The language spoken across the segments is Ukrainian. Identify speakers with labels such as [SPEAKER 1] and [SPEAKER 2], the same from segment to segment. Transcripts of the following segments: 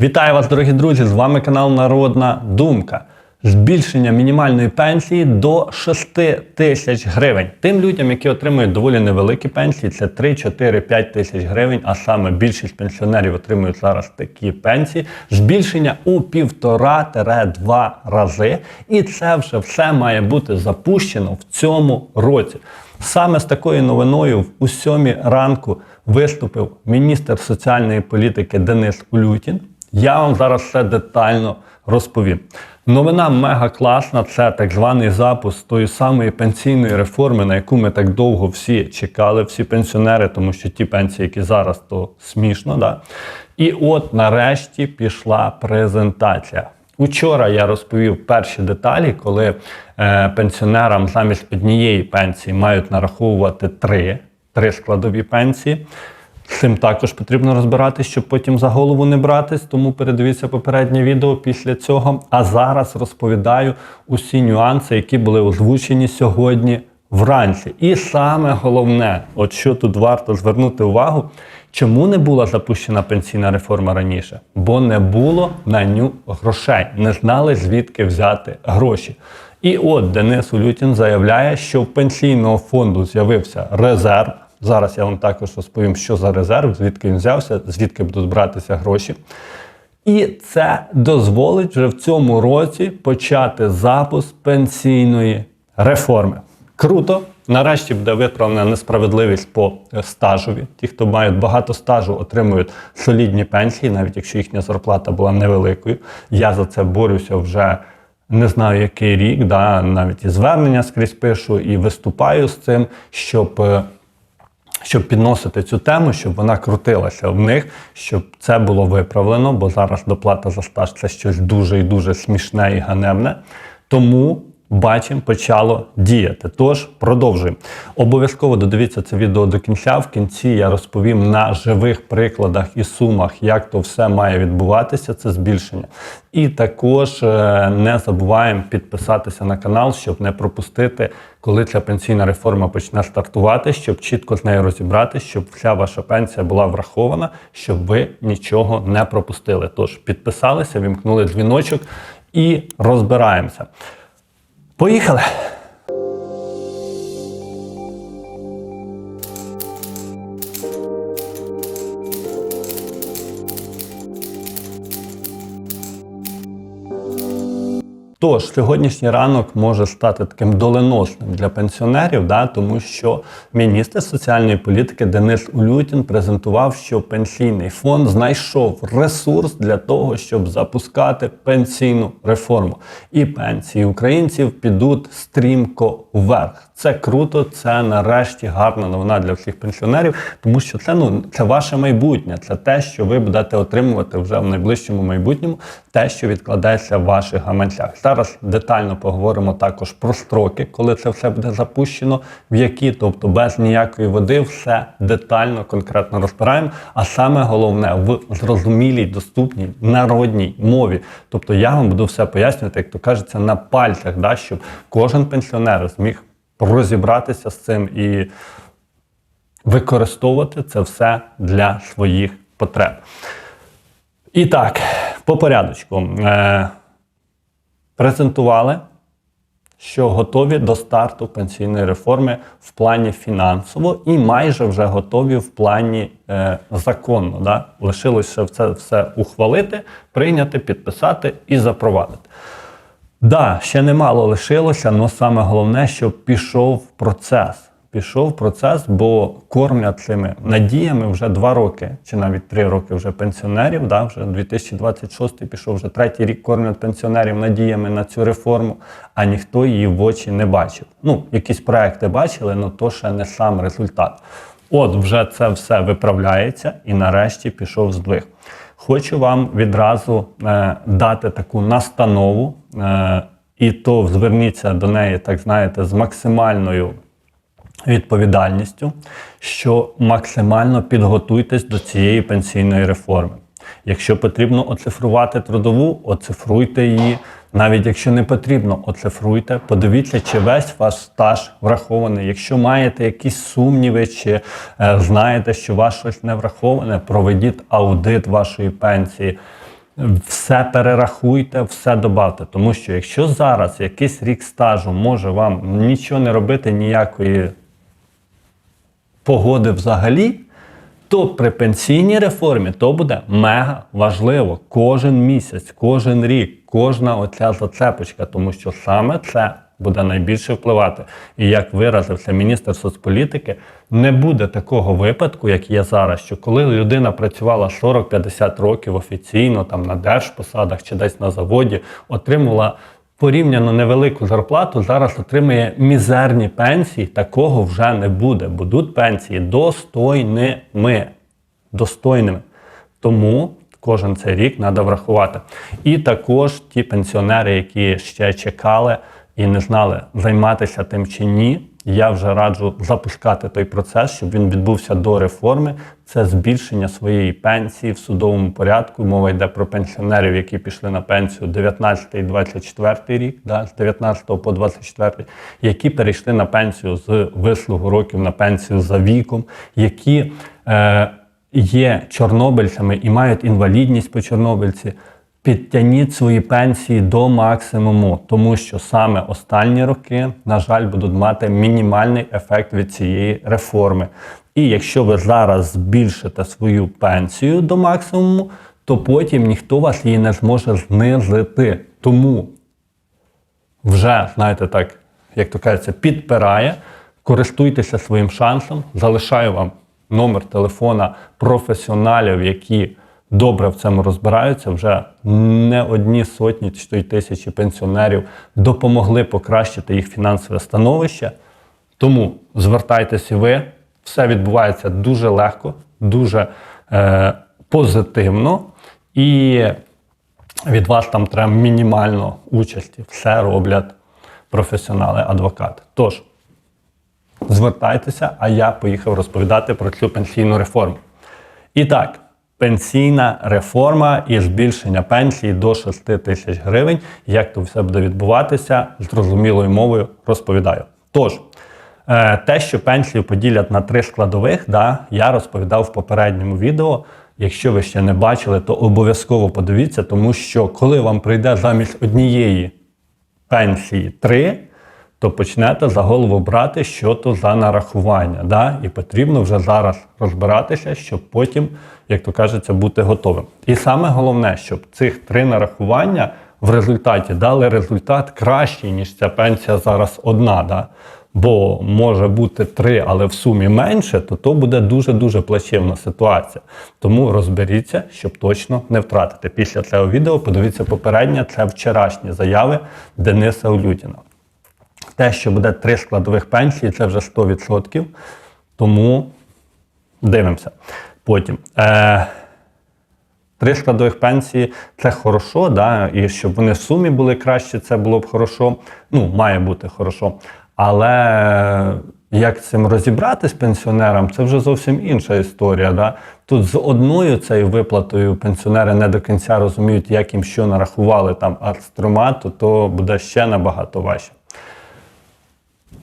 [SPEAKER 1] Вітаю вас, дорогі друзі! З вами канал Народна Думка. Збільшення мінімальної пенсії до 6 тисяч гривень. Тим людям, які отримують доволі невеликі пенсії, це 3, 4, 5 тисяч гривень, а саме більшість пенсіонерів отримують зараз такі пенсії. Збільшення у півтора-два рази. І це вже все має бути запущено в цьому році. Саме з такою новиною у сьомій ранку виступив міністр соціальної політики Денис Улютін. Я вам зараз все детально розповім. Новина мега класна. Це так званий запуск тої самої пенсійної реформи, на яку ми так довго всі чекали, всі пенсіонери, тому що ті пенсії, які зараз, то смішно. Да? І от нарешті пішла презентація. Учора я розповів перші деталі, коли е, пенсіонерам замість однієї пенсії мають нараховувати три, три складові пенсії. Цим також потрібно розбиратись, щоб потім за голову не братись. Тому передивіться попереднє відео після цього. А зараз розповідаю усі нюанси, які були озвучені сьогодні вранці. І саме головне, от що тут варто звернути увагу, чому не була запущена пенсійна реформа раніше? Бо не було на ню грошей, не знали звідки взяти гроші. І от Денис Улютін заявляє, що в пенсійного фонду з'явився резерв. Зараз я вам також розповім, що за резерв, звідки він взявся, звідки будуть братися гроші. І це дозволить вже в цьому році почати запуск пенсійної реформи. Круто! Нарешті буде виправлена несправедливість по стажові. Ті, хто мають багато стажу, отримують солідні пенсії, навіть якщо їхня зарплата була невеликою. Я за це борюся вже не знаю який рік, да, навіть і звернення скрізь пишу, і виступаю з цим, щоб е, щоб підносити цю тему, щоб вона крутилася в них, щоб це було виправлено, бо зараз доплата за стаж це щось дуже і дуже смішне і ганебне. Тому бачимо, почало діяти. Тож продовжуємо. Обов'язково додивіться це відео до кінця. В кінці я розповім на живих прикладах і сумах, як то все має відбуватися, це збільшення. І також е, не забуваємо підписатися на канал, щоб не пропустити, коли ця пенсійна реформа почне стартувати, щоб чітко з нею розібратися, щоб вся ваша пенсія була врахована, щоб ви нічого не пропустили. Тож підписалися, вімкнули дзвіночок і розбираємося. Поїхали! Тож сьогоднішній ранок може стати таким доленосним для пенсіонерів, да, тому що міністр соціальної політики Денис Улютін презентував, що пенсійний фонд знайшов ресурс для того, щоб запускати пенсійну реформу. І пенсії українців підуть стрімко вверх. Це круто, це нарешті гарна новина для всіх пенсіонерів, тому що це ну це ваше майбутнє, це те, що ви будете отримувати вже в найближчому майбутньому, те, що відкладається в ваших гаманцях. Зараз детально поговоримо також про строки, коли це все буде запущено, в які, тобто без ніякої води, все детально, конкретно розбираємо. А саме головне в зрозумілій, доступній народній мові. Тобто я вам буду все пояснювати, як то кажеться, на пальцях, да, щоб кожен пенсіонер зміг розібратися з цим і використовувати це все для своїх потреб. І так, по порядочку. Презентували, що готові до старту пенсійної реформи в плані фінансово і майже вже готові в плані е, законно. Да? Лишилося це все ухвалити, прийняти, підписати і запровадити. Да, ще немало лишилося, але саме головне, щоб пішов процес. Пішов процес, бо кормлять цими надіями вже два роки, чи навіть три роки вже пенсіонерів. Да, Вже 2026 пішов вже третій рік кормлять пенсіонерів надіями на цю реформу, а ніхто її в очі не бачив. Ну, якісь проекти бачили, але то ще не сам результат. От вже це все виправляється і нарешті пішов здвиг. Хочу вам відразу е, дати таку настанову, е, і то зверніться до неї, так знаєте, з максимальною відповідальністю, що максимально підготуйтесь до цієї пенсійної реформи. Якщо потрібно оцифрувати трудову, оцифруйте її. Навіть якщо не потрібно, оцифруйте, подивіться, чи весь ваш стаж врахований. Якщо маєте якісь сумніви, чи е, знаєте, що ваш щось не враховане, проведіть аудит вашої пенсії. Все перерахуйте, все добавте. Тому що якщо зараз якийсь рік стажу може вам нічого не робити, ніякої погоди взагалі, то при пенсійній реформі то буде мега важливо. Кожен місяць, кожен рік, кожна оця зацепочка, тому що саме це буде найбільше впливати. І як виразився міністр соцполітики, не буде такого випадку, як є зараз, що коли людина працювала 40-50 років офіційно, там на держпосадах чи десь на заводі, отримувала порівняно невелику зарплату, зараз отримує мізерні пенсії. Такого вже не буде. Будуть пенсії достойними. Достойними. Тому кожен цей рік треба врахувати. І також ті пенсіонери, які ще чекали і не знали, займатися тим чи ні. Я вже раджу запускати той процес, щоб він відбувся до реформи. Це збільшення своєї пенсії в судовому порядку. Мова йде про пенсіонерів, які пішли на пенсію 19 і 24 рік, да, з 19 по 24, які перейшли на пенсію з вислугу років на пенсію за віком, які е, є чорнобильцями і мають інвалідність по чорнобильці. Підтягніть свої пенсії до максимуму, тому що саме останні роки, на жаль, будуть мати мінімальний ефект від цієї реформи. І якщо ви зараз збільшите свою пенсію до максимуму, то потім ніхто вас її не зможе знизити. Тому вже, знаєте, так, як то кажеться, підпирає. Користуйтеся своїм шансом. Залишаю вам номер телефона професіоналів, які добре в цьому розбираються. Вже не одні сотні чи тисячі пенсіонерів допомогли покращити їх фінансове становище. Тому звертайтеся ви, все відбувається дуже легко, дуже е, позитивно, і від вас там треба мінімально участі. Все роблять професіонали-адвокати. Тож, звертайтеся, а я поїхав розповідати про цю пенсійну реформу. І так, пенсійна реформа і збільшення пенсії до 6 тисяч гривень. Як то все буде відбуватися, зрозумілою мовою розповідаю. Тож, е, те, що пенсію поділять на три складових, да, я розповідав в попередньому відео. Якщо ви ще не бачили, то обов'язково подивіться, тому що коли вам прийде замість однієї пенсії три, то почнете за голову брати, що то за нарахування. Да? І потрібно вже зараз розбиратися, щоб потім, як то кажеться, бути готовим. І саме головне, щоб цих три нарахування в результаті дали результат кращий, ніж ця пенсія зараз одна. Да? Бо може бути три, але в сумі менше, то то буде дуже-дуже плачевна ситуація. Тому розберіться, щоб точно не втратити. Після цього відео подивіться попереднє, це вчорашні заяви Дениса Улютіна те, що буде три складових пенсії, це вже 100%. Тому дивимося. Потім. Е, Три складових пенсії це хорошо, да, і щоб вони в сумі були краще, це було б хорошо. Ну, має бути хорошо. Але як цим розібратись пенсіонерам, це вже зовсім інша історія. Да? Тут з одною цією виплатою пенсіонери не до кінця розуміють, як їм що нарахували там астромату, то буде ще набагато важче.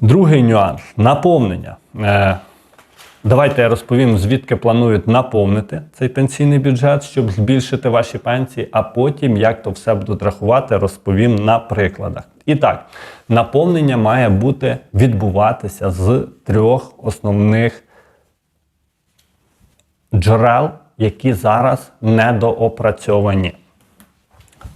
[SPEAKER 1] Другий нюанс наповнення. Е, Давайте я розповім, звідки планують наповнити цей пенсійний бюджет, щоб збільшити ваші пенсії, а потім, як то все будуть рахувати, розповім на прикладах. І так, наповнення має бути відбуватися з трьох основних джерел, які зараз недоопрацьовані.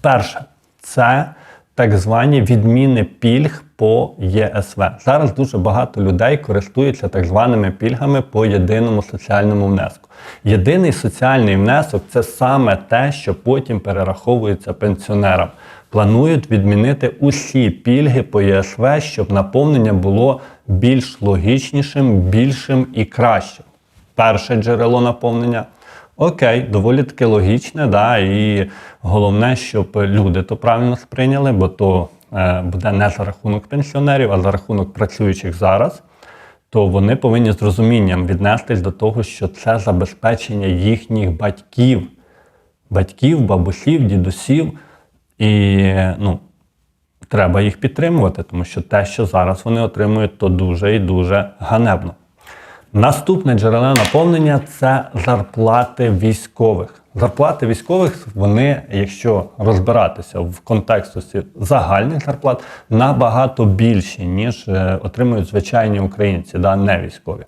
[SPEAKER 1] Перше, це так звані відміни пільг по ЄСВ. Зараз дуже багато людей користуються так званими пільгами по єдиному соціальному внеску. Єдиний соціальний внесок це саме те, що потім перераховується пенсіонерам. Планують відмінити усі пільги по ЄСВ, щоб наповнення було більш логічнішим, більшим і кращим. Перше джерело наповнення. Окей, доволі таки логічне, да, і головне, щоб люди то правильно сприйняли, бо то е, буде не за рахунок пенсіонерів, а за рахунок працюючих зараз, то вони повинні з розумінням віднестись до того, що це забезпечення їхніх батьків, батьків, бабусів, дідусів. І ну, треба їх підтримувати, тому що те, що зараз вони отримують, то дуже і дуже ганебно. Наступне джерело наповнення це зарплати військових. Зарплати військових, вони, якщо розбиратися в контексті загальних зарплат, набагато більші, ніж е, отримують звичайні українці, да, не військові.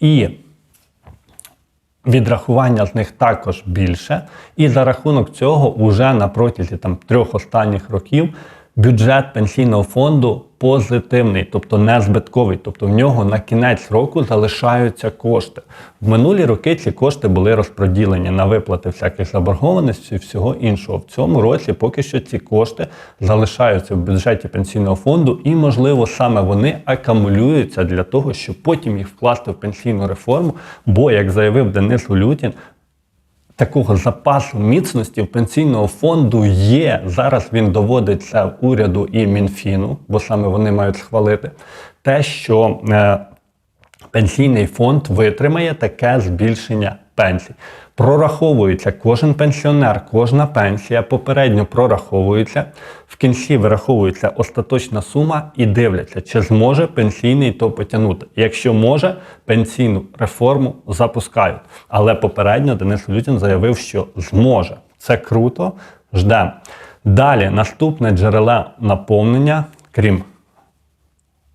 [SPEAKER 1] І відрахування з них також більше. І за рахунок цього, уже на протязі там, трьох останніх років бюджет пенсійного фонду позитивний, тобто не збитковий. Тобто в нього на кінець року залишаються кошти. В минулі роки ці кошти були розпроділені на виплати всяких заборгованостей і всього іншого. В цьому році поки що ці кошти залишаються в бюджеті пенсійного фонду, і, можливо, саме вони акумулюються для того, щоб потім їх вкласти в пенсійну реформу. Бо, як заявив Денис Улютін, такого запасу міцності в пенсійного фонду є. Зараз він доводиться уряду і Мінфіну, бо саме вони мають схвалити те, що е, пенсійний фонд витримає таке збільшення пенсій. Прораховується кожен пенсіонер, кожна пенсія попередньо прораховується. В кінці вираховується остаточна сума і дивляться, чи зможе пенсійний то потягнути. Якщо може, пенсійну реформу запускають. Але попередньо Денис Лютін заявив, що зможе. Це круто. Ждемо. Далі наступне джерело наповнення, крім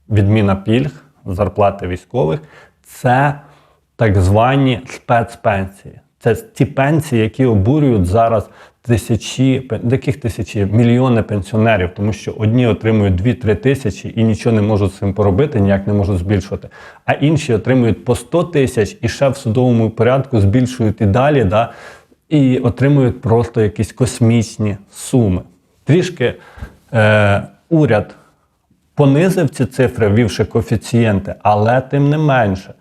[SPEAKER 1] відміна пільг, зарплати військових, це так звані спецпенсії. Це ті пенсії, які обурюють зараз тисячі, яких тисячі, мільйони пенсіонерів, тому що одні отримують 2-3 тисячі і нічого не можуть з цим поробити, ніяк не можуть збільшувати. А інші отримують по 100 тисяч і ще в судовому порядку збільшують і далі, да, і отримують просто якісь космічні суми. Трішки е, уряд понизив ці цифри, ввівши коефіцієнти, але тим не менше.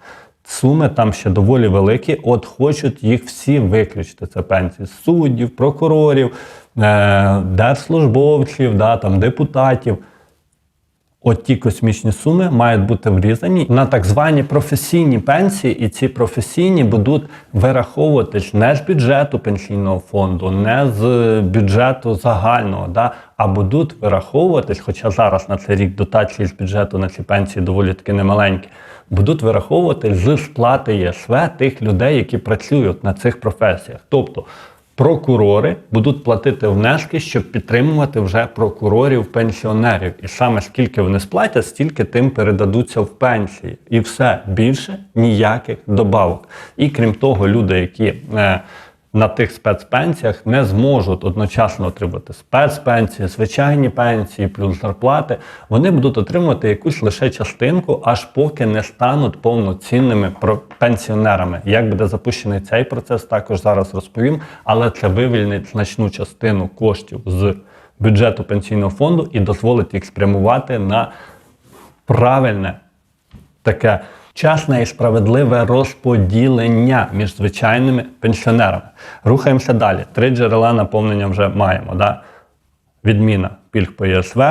[SPEAKER 1] Суми там ще доволі великі, от хочуть їх всі виключити. Це пенсії суддів, прокурорів, е, держслужбовців, да, там, депутатів. От ті космічні суми мають бути врізані на так звані професійні пенсії, і ці професійні будуть вираховуватись не з бюджету пенсійного фонду, не з бюджету загального, да, а будуть вираховуватись, хоча зараз на цей рік дотації з бюджету на ці пенсії доволі таки немаленькі, будуть вираховувати з сплати ЄСВ тих людей, які працюють на цих професіях. Тобто прокурори будуть платити внески, щоб підтримувати вже прокурорів-пенсіонерів. І саме скільки вони сплатять, стільки тим передадуться в пенсії. І все більше ніяких добавок. І крім того, люди, які е, на тих спецпенсіях не зможуть одночасно отримати спецпенсії, звичайні пенсії, плюс зарплати. Вони будуть отримувати якусь лише частинку, аж поки не стануть повноцінними пенсіонерами. Як буде запущений цей процес, також зараз розповім, але це вивільнить значну частину коштів з бюджету пенсійного фонду і дозволить їх спрямувати на правильне таке чесне і справедливе розподілення між звичайними пенсіонерами. Рухаємося далі. Три джерела наповнення вже маємо. Да? Відміна пільг по ЄСВ,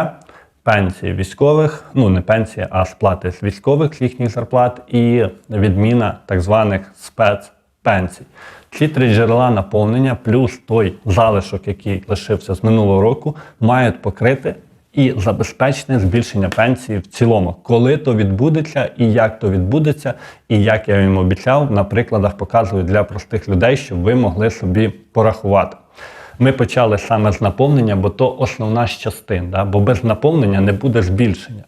[SPEAKER 1] пенсії військових, ну не пенсії, а сплати з військових з їхніх зарплат, і відміна так званих спецпенсій. Ці три джерела наповнення, плюс той залишок, який лишився з минулого року, мають покрити і забезпечити збільшення пенсії в цілому. Коли то відбудеться і як то відбудеться, і як я їм обіцяв, на прикладах показую для простих людей, щоб ви могли собі порахувати. Ми почали саме з наповнення, бо то основна з частин, да? бо без наповнення не буде збільшення.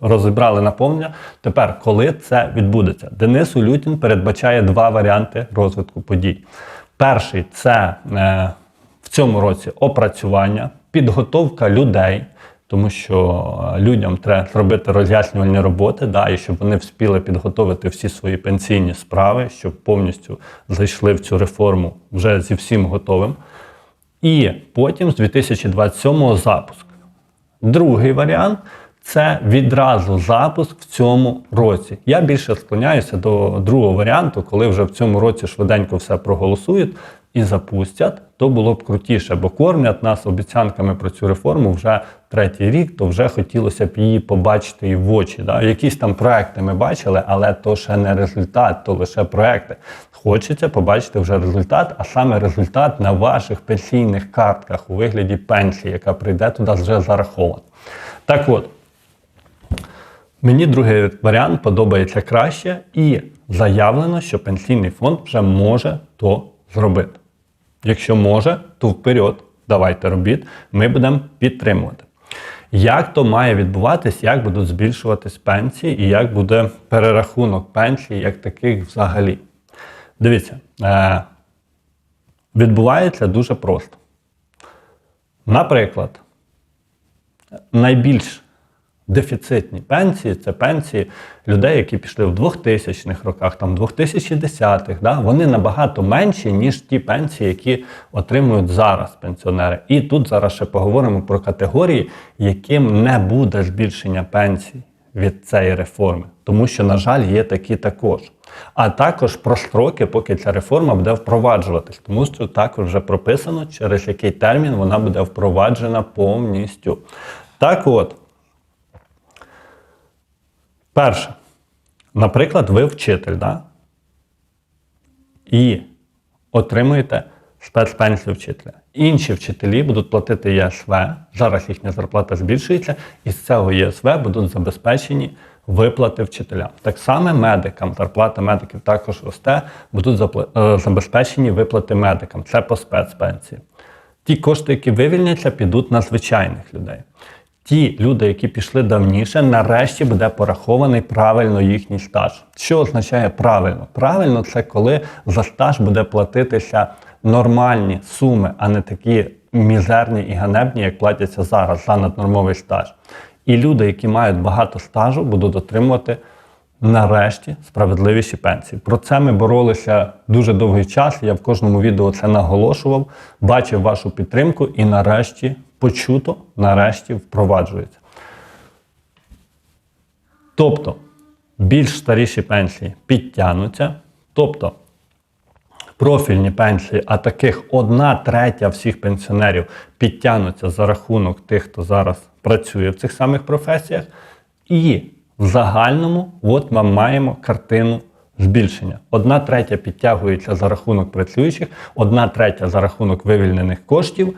[SPEAKER 1] Розібрали наповнення. Тепер, коли це відбудеться? Денис Улютін передбачає два варіанти розвитку подій. Перший це е, в цьому році опрацювання, підготовка людей, тому що е, людям треба зробити роз'яснювальні роботи, да, і щоб вони вспіли підготовити всі свої пенсійні справи, щоб повністю зайшли в цю реформу вже зі всім готовим. І потім з 2027 запуск. Другий варіант це відразу запуск в цьому році. Я більше склоняюся до другого варіанту, коли вже в цьому році швиденько все проголосують і запустять, то було б крутіше, бо кормлять нас обіцянками про цю реформу вже третій рік, то вже хотілося б її побачити і в очі. Да? Якісь там проекти ми бачили, але то ще не результат, то лише проекти. Хочеться побачити вже результат, а саме результат на ваших пенсійних картках у вигляді пенсії, яка прийде туди вже зарахована. Так от. Мені другий варіант подобається краще і заявлено, що пенсійний фонд вже може то зробити. Якщо може, то вперед, давайте робіть, ми будемо підтримувати. Як то має відбуватись, як будуть збільшуватись пенсії і як буде перерахунок пенсій, як таких взагалі? Дивіться, е, відбувається дуже просто. Наприклад, найбільш дефіцитні пенсії це пенсії людей, які пішли в 2000-х роках, там 2010-х. Да? Вони набагато менші, ніж ті пенсії, які отримують зараз пенсіонери. І тут зараз ще поговоримо про категорії, яким не буде збільшення пенсій від цієї реформи, тому що, на жаль, є такі також. А також про строки, поки ця реформа буде впроваджуватись, тому що також вже прописано, через який термін вона буде впроваджена повністю. Так от, перше, наприклад, ви вчитель, да? і отримуєте спецпенсію вчителя. Інші вчителі будуть платити ЄСВ, зараз їхня зарплата збільшується, і з цього ЄСВ будуть забезпечені виплати вчителям. Так само медикам, зарплата медиків також росте, будуть е, забезпечені виплати медикам. Це по спецпенсії. Ті кошти, які вивільняться, підуть на звичайних людей. Ті люди, які пішли давніше, нарешті буде порахований правильно їхній стаж. Що означає правильно? Правильно це коли за стаж буде платитися нормальні суми, а не такі мізерні і ганебні, як платяться зараз за наднормовий стаж. І люди, які мають багато стажу, будуть отримувати нарешті справедливіші пенсії. Про це ми боролися дуже довгий час. Я в кожному відео це наголошував, бачив вашу підтримку і нарешті почуто, нарешті впроваджується. Тобто більш старіші пенсії підтягнуться, тобто профільні пенсії, а таких одна третя всіх пенсіонерів підтягнуться за рахунок тих, хто зараз працює в цих самих професіях. І в загальному, от ми маємо картину збільшення. Одна третя підтягується за рахунок працюючих, одна третя за рахунок вивільнених коштів,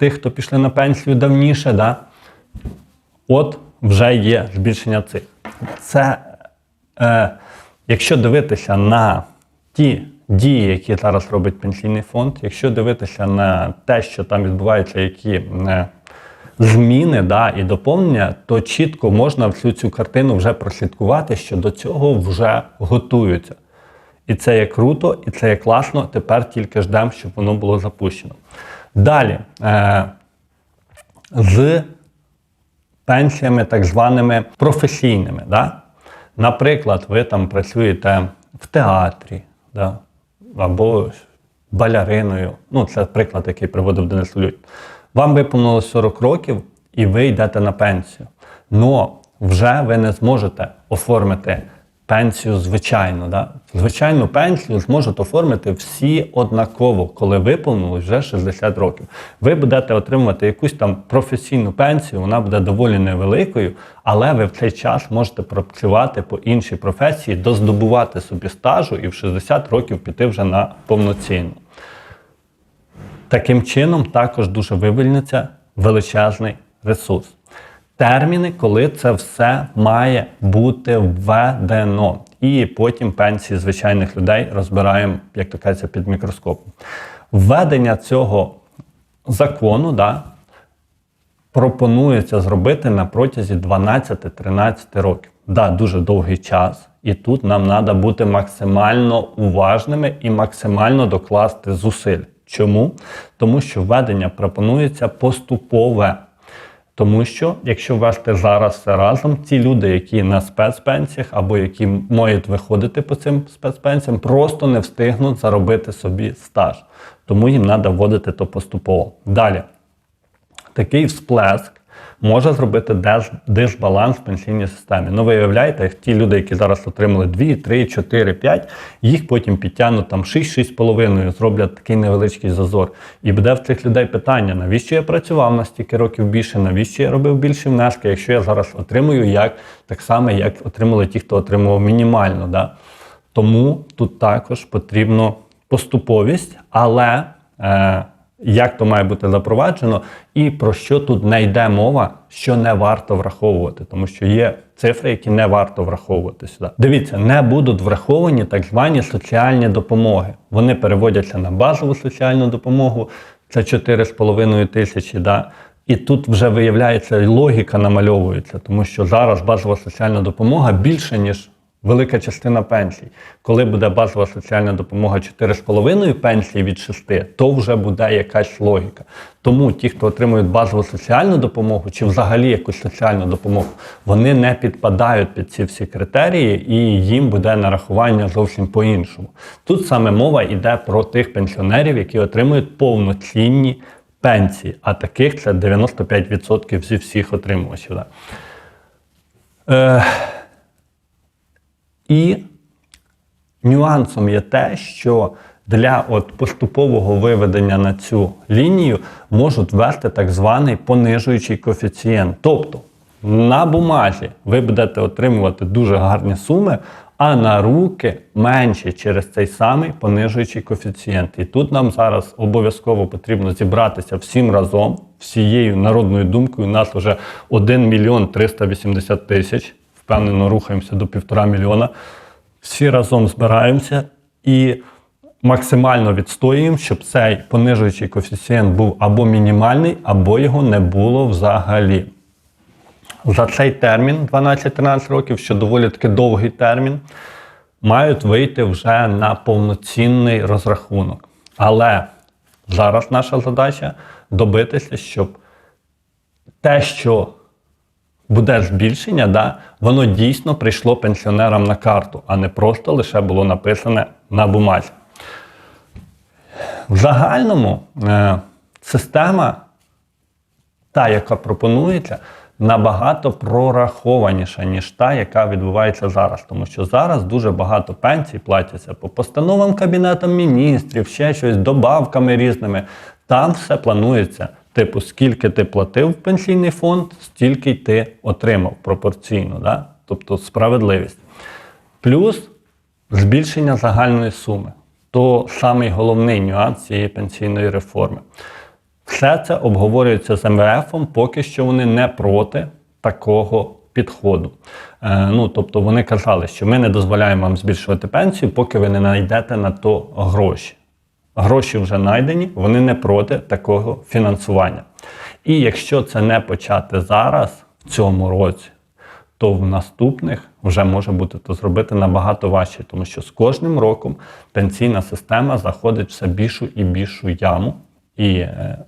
[SPEAKER 1] тих, хто пішли на пенсію давніше. Да? От вже є збільшення цих. Це, е, якщо дивитися на ті дії, які зараз робить пенсійний фонд, якщо дивитися на те, що там відбуваються, які е, зміни да, і доповнення, то чітко можна всю цю картину вже прослідкувати, що до цього вже готуються. І це є круто, і це є класно. Тепер тільки ждемо, щоб воно було запущено. Далі. Е, з пенсіями так званими професійними. Да? Наприклад, ви там працюєте в театрі да? або баляриною. Ну, це приклад, який приводив Денис Лють. Вам виповнилось 40 років і ви йдете на пенсію. Но вже ви не зможете оформити пенсію звичайну. Да? Звичайну пенсію зможуть оформити всі однаково, коли виповнилось вже 60 років. Ви будете отримувати якусь там професійну пенсію, вона буде доволі невеликою, але ви в цей час можете працювати по іншій професії, доздобувати собі стажу і в 60 років піти вже на повноцінну. Таким чином, також дуже вивільниться величезний ресурс. Терміни, коли це все має бути введено. І потім пенсії звичайних людей розбираємо, як то кажеться, під мікроскопом. Введення цього закону да, пропонується зробити на протязі 12-13 років. Да, дуже довгий час. І тут нам треба бути максимально уважними і максимально докласти зусиль. Чому? Тому що введення пропонується поступове. Тому що, якщо вести зараз все разом, ці люди, які на спецпенсіях або які мають виходити по цим спецпенсіям, просто не встигнуть заробити собі стаж. Тому їм треба вводити то поступово. Далі, такий всплеск може зробити дисбаланс в пенсійній системі. Ну, ви уявляєте, ті люди, які зараз отримали 2, 3, 4, 5, їх потім підтягнуть там 6-6,5, зроблять такий невеличкий зазор. І буде в цих людей питання: навіщо я працював на стільки років більше, навіщо я робив більші внески, якщо я зараз отримую як так само, як отримали ті, хто отримував мінімально. Да? Тому тут також потрібно поступовість, але е, як то має бути запроваджено, і про що тут не йде мова, що не варто враховувати, тому що є цифри, які не варто враховувати сюди. Дивіться, не будуть враховані так звані соціальні допомоги. Вони переводяться на базову соціальну допомогу, це 4,5 тисячі. Да? І тут вже виявляється логіка намальовується, тому що зараз базова соціальна допомога більше, ніж велика частина пенсій. Коли буде базова соціальна допомога 4,5 пенсії від 6, то вже буде якась логіка. Тому ті, хто отримують базову соціальну допомогу чи взагалі якусь соціальну допомогу, вони не підпадають під ці всі критерії, і їм буде нарахування зовсім по-іншому. Тут саме мова йде про тих пенсіонерів, які отримують повноцінні пенсії, а таких це 95% зі всіх отримувачів. Е, і нюансом є те, що для от поступового виведення на цю лінію можуть ввести так званий понижуючий коефіцієнт. Тобто на бумазі ви будете отримувати дуже гарні суми, а на руки менші через цей самий понижуючий коефіцієнт. І тут нам зараз обов'язково потрібно зібратися всім разом, всією народною думкою. У нас вже 1 мільйон 380 тисяч. Впевнено, рухаємося до півтора мільйона. Всі разом збираємося і максимально відстоюємо, щоб цей понижуючий коефіцієнт був або мінімальний, або його не було взагалі. За цей термін 12-13 років, що доволі таки довгий термін, мають вийти вже на повноцінний розрахунок. Але зараз наша задача добитися, щоб те, що буде збільшення, да, воно дійсно прийшло пенсіонерам на карту, а не просто лише було написане на бумазі. В загальному е, система, та, яка пропонується, набагато прорахованіша, ніж та, яка відбувається зараз. Тому що зараз дуже багато пенсій платяться по постановам Кабінетом міністрів, ще щось, добавками різними. Там все планується. Типу, скільки ти платив в пенсійний фонд, стільки й ти отримав пропорційно, да? тобто справедливість. Плюс збільшення загальної суми. То самий головний нюанс цієї пенсійної реформи. Все це обговорюється з МВФ, поки що вони не проти такого підходу. Е, ну, Тобто вони казали, що ми не дозволяємо вам збільшувати пенсію, поки ви не знайдете на то гроші. Гроші вже знайдені, вони не проти такого фінансування. І якщо це не почати зараз, в цьому році, то в наступних вже може бути то зробити набагато важче, тому що з кожним роком пенсійна система заходить все більшу і більшу яму, і е,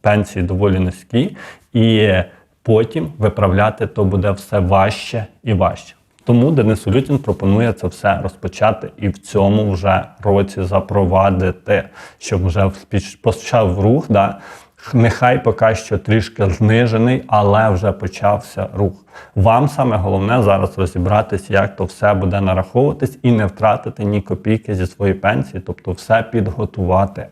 [SPEAKER 1] пенсії доволі низькі, і е, потім виправляти то буде все важче і важче. Тому Денис Улютін пропонує це все розпочати і в цьому вже році запровадити, щоб вже почав рух. Да? Нехай поки що трішки знижений, але вже почався рух. Вам саме головне зараз розібратись, як то все буде нараховуватись, і не втратити ні копійки зі своєї пенсії, тобто все підготувати.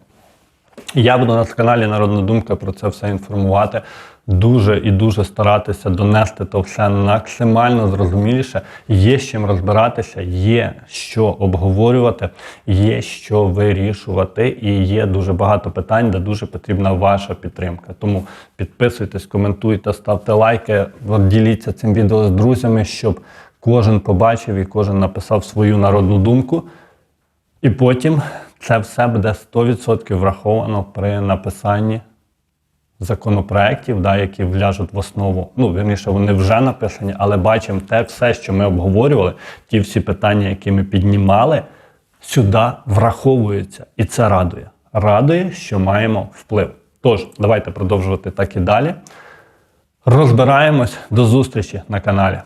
[SPEAKER 1] Я буду на каналі Народна Думка про це все інформувати. Дуже і дуже старатися донести то все максимально зрозуміліше. Є з чим розбиратися, є що обговорювати, є що вирішувати, і є дуже багато питань, де дуже потрібна ваша підтримка. Тому підписуйтесь, коментуйте, ставте лайки, діліться цим відео з друзями, щоб кожен побачив і кожен написав свою народну думку. І потім це все буде 100% враховано при написанні законопроєктів, да, які вляжуть в основу. Ну, вірніше, вони вже написані, але бачимо те все, що ми обговорювали, ті всі питання, які ми піднімали, сюди враховуються. І це радує. Радує, що маємо вплив. Тож, давайте продовжувати так і далі. Розбираємось до зустрічі на каналі.